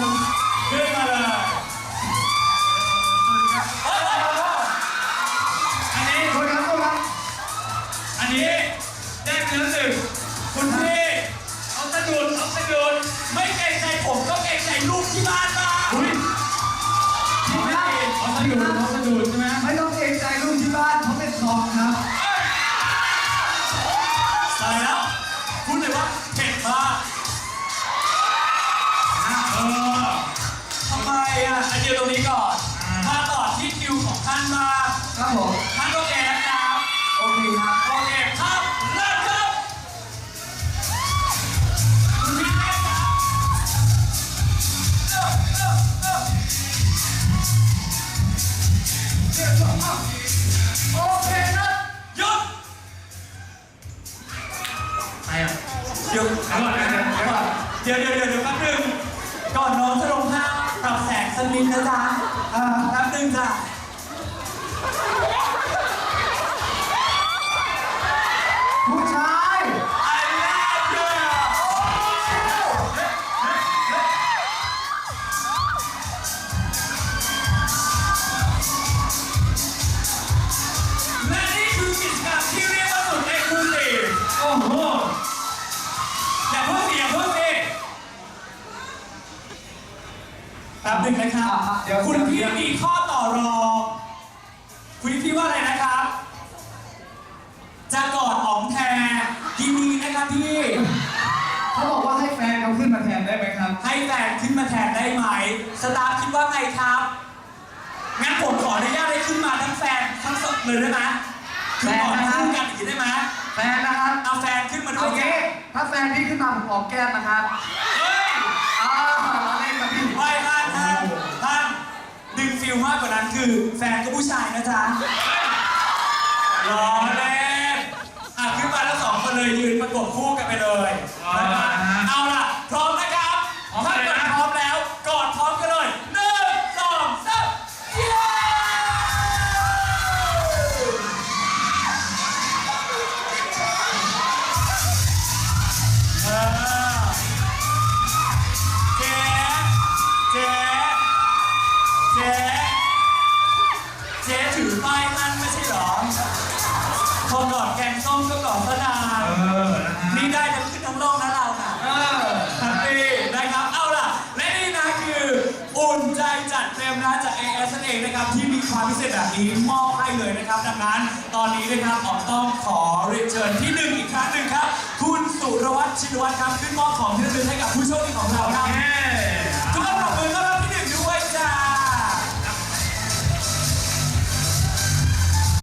ขึ้นมาเลยอันนี้ โทษครับโทษครัอันนี้แยกเนื้อหนึ่คุณพี่เอาสะดุดเอาสะดุดไม่เกรงใจผมก็เกรงใจลูกที่บ้านมาอุ้ยที่ไม่เอาสะดุดเอาสะดุด ตรงนี้ก่อนมาต่อที่คิวของท่านมางครับผมท่านโอเคนะครับโอเคครับโอเคครับเริ่มครับคุณพี่เล็กครับเริ่มเริ่มเริ่มโอเคนะหยุดใครอะเดี๋ยวเดี๋ยวก่อนนะเดี๋ยวก่อนเดี๋ยวเดี๋ยว สงสักนิดนะจ๊ะอ่าแป๊บนึงจ้ะผู้ชาย ไอ้แรกเลยและนี่คือกิจกรรมที่เรียกว่าสุดเอกลูซีฟโอ้โห แป๊บหนึ่งนะครับเดี๋ยว คุณพี่มีข้อต่อรองคุณพี่ว่าอะไรนะครับ จะกอดอ๋องแทนยินดีนะครับพี่ เขาบอกว่าให้แฟนเขาขึ้นมาแทนได้ไหมครับ ให้แฟนขึ้นมาแทนได้ไหม สตาฟคิดว่าไงครับ งั้นผมขออนุญาตให้ขึ้นมาทั้งแฟนทั้งสดเลยได้ไหมคือขอทั้งคู่กันอย่างนี้ได้ไหมแฟนนะครับ เอาแฟนขึ้นมาด้โอวยเคถ้าแฟนพี่ขึ้นมาผมหอมแก้มนะครับ เฮ้ย อ้าวเราเล่นกับพี่ ไม่ ท่านท่านท่านดึงฟิลมากกว่านั้นคือแฟนก็ผู้ชายนะจ๊ะรอเล่นอะขึ้นมาแล้วสองคนเลยยืนประกบคู่กัน จ๊ถือป้ายนั่นไม่ใช่เหรอพอกอดแกงส้มก็กอดสนานเออนะฮะนี่ได้ทั้งขึ้นทั้งล่องนะเราน่ะเออแฮปปี้นะครับ เอาล่ะ และนี่นะคืออุ่นใจจัดเต็มนะจาก AS นั่นเองนะครับ ที่มีความพิเศษแบบนี้มอบให้เลยนะครับ ดังนั้นตอนนี้นะครับออกต้องขอเรียนเชิญที่หนึ่งอีกครั้งหนึ่งครับ คุณสุรวัตรชินวัตรครับขึ้นมอบของที่ระลึกให้กับผู้โชคดีของเราครับเย้